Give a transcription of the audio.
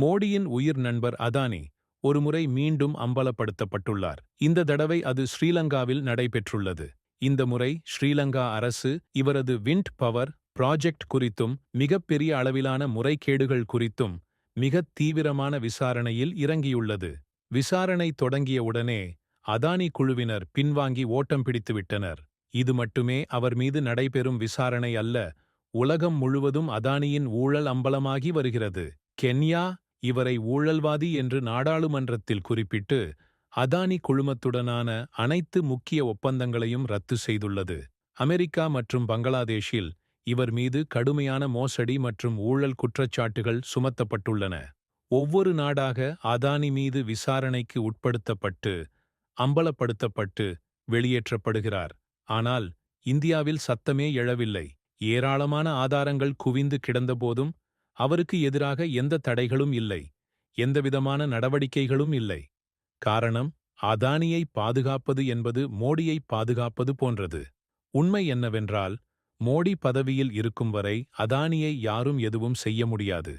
மோடியின் உயிர் நண்பர் அதானி ஒருமுறை மீண்டும் அம்பலப்படுத்தப்பட்டுள்ளார். இந்த தடவை அது ஸ்ரீலங்காவில் நடைபெற்றுள்ளது. இந்த முறை ஸ்ரீலங்கா அரசு இவரது விண்ட் பவர் ப்ராஜெக்ட் குறித்தும் மிகப்பெரிய அளவிலான முறைகேடுகள் குறித்தும் மிகத் தீவிரமான விசாரணையில் இறங்கியுள்ளது. விசாரணை தொடங்கியவுடனே அதானி குழுவினர் பின்வாங்கி ஓட்டம் பிடித்துவிட்டனர் இது மட்டுமே அவர் மீது நடைபெறும் விசாரணை அல்ல உலகம் முழுவதும் அதானியின் ஊழல் அம்பலமாகி வருகிறது. கென்யா இவரை ஊழல்வாதி என்று நாடாளுமன்றத்தில் குறிப்பிட்டு அதானி குழுமத்துடனான அனைத்து முக்கிய ஒப்பந்தங்களையும் ரத்து செய்துள்ளது. அமெரிக்கா மற்றும் பங்களாதேஷில் இவர் மீது கடுமையான மோசடி மற்றும் ஊழல் குற்றச்சாட்டுகள் சுமத்தப்பட்டுள்ளன. ஒவ்வொரு நாடாக அதானி மீது விசாரணைக்கு உட்படுத்தப்பட்டு அம்பலப்படுத்தப்பட்டு வெளியேற்றப்படுகிறார். ஆனால் இந்தியாவில் சத்தமே எழவில்லை. ஏராளமான ஆதாரங்கள் குவிந்து கிடந்தபோதும் அவருக்கு எதிராக எந்த தடைகளும் இல்லை எந்தவிதமான நடவடிக்கைகளும் இல்லை. காரணம் அதானியை பாதுகாப்பது என்பது மோடியை பாதுகாப்பது போன்றது. உண்மை என்னவென்றால் மோடி பதவியில் இருக்கும் வரை அதானியை யாரும் எதுவும் செய்ய முடியாது.